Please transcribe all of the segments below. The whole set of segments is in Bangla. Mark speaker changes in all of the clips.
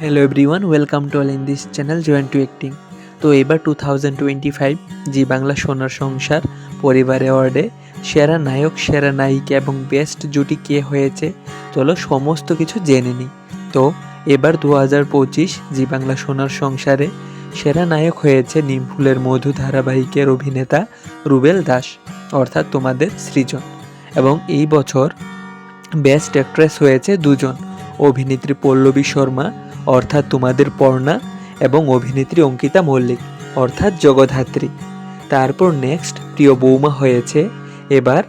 Speaker 1: Hello everyone welcome to all in this channel join to acting তো এবার two thousand twenty five Zee Bangla Sonar Sansar পরিবার অ্যাওয়ার্ডে সেরা নায়ক, সেরা নায়িকা এবং বেস্ট জুটি কে হয়েছে, চলো সমস্ত কিছু জেনে নিই। তো এবার দু হাজার পঁচিশ জি বাংলা সোনার সংসারে, সেরা নায়ক হয়েছে নিমফুলের মধু ধারাবাহিকের অভিনেতা রুবেল দাস, অর্থাৎ তোমাদের সৃজন। এবং এই বছর বেস্ট অ্যাক্ট্রেস হয়েছে দুজন। অভিনেত্রী পল্লবী শর্মা, অর্থাৎ তোমাদের পর্ণা, এবং অভিনেত্রী অঙ্কিতা মল্লিক, অর্থাৎ জগধাত্রী তারপর নেক্সট প্রিয় বৌমা হয়েছে। এবার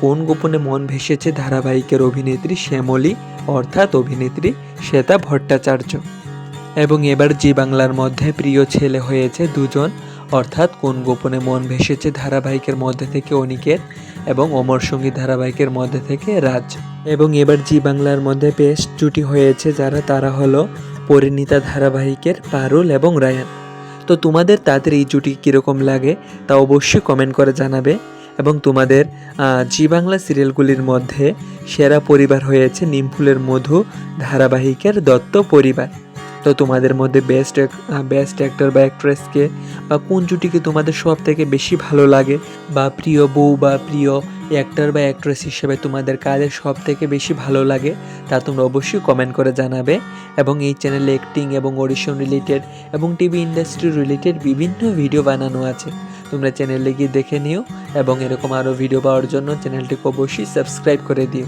Speaker 1: কোন গোপনে মন ভেসেছে ধারাবাহিকের অভিনেত্রী শ্যামলী, অর্থাৎ অভিনেত্রী শ্বেতা ভট্টাচার্য? এবং এবার জি বাংলার মধ্যে প্রিয় ছেলে হয়েছে দুজন অর্থাৎ কোন গোপনে মন ভেসেছে ধারাবাহিকের মধ্যে থেকে অনিকেত এবং অমর সঙ্গী ধারাবাহিকের মধ্যে থেকে রাজ। এবং এবার জি বাংলার মধ্যে বেস্ট জুটি হয়েছে যারা, তারা হলো পরিণীতা ধারাবাহিকের পারুল এবং রায়ান। তো তোমাদের তাদের এই জুটি কীরকম লাগে তা অবশ্যই কমেন্ট করে জানাবে। এবং তোমাদের জি বাংলা সিরিয়ালগুলির মধ্যে সেরা পরিবার হয়েছে নিমফুলের মধু ধারাবাহিকের দত্ত পরিবার। তো তোমাদের মধ্যে বেস্ট বেস্ট অ্যাক্টর বা অ্যাক্ট্রেসকে বা কোন জুটিকে তোমাদের সব থেকে বেশি ভালো লাগে? বা প্রিয় বউ বা প্রিয় অ্যাক্টর বা অ্যাক্ট্রেস হিসেবে তোমাদের কাদের সব থেকে বেশি ভালো লাগে? তা তোমরা অবশ্যই কমেন্ট করে জানাবে। এবং এই চ্যানেলে অ্যাক্টিং এবং অডিশন রিলেটেড এবং টিভি ইন্ডাস্ট্রি রিলেটেড বিভিন্ন ভিডিও বানানো আছে। তোমরা চ্যানেলে গিয়ে দেখে নিও এবং এরকম আরও ভিডিও পাওয়ার জন্য চ্যানেলটিকে অবশ্যই সাবস্ক্রাইব করে দিও।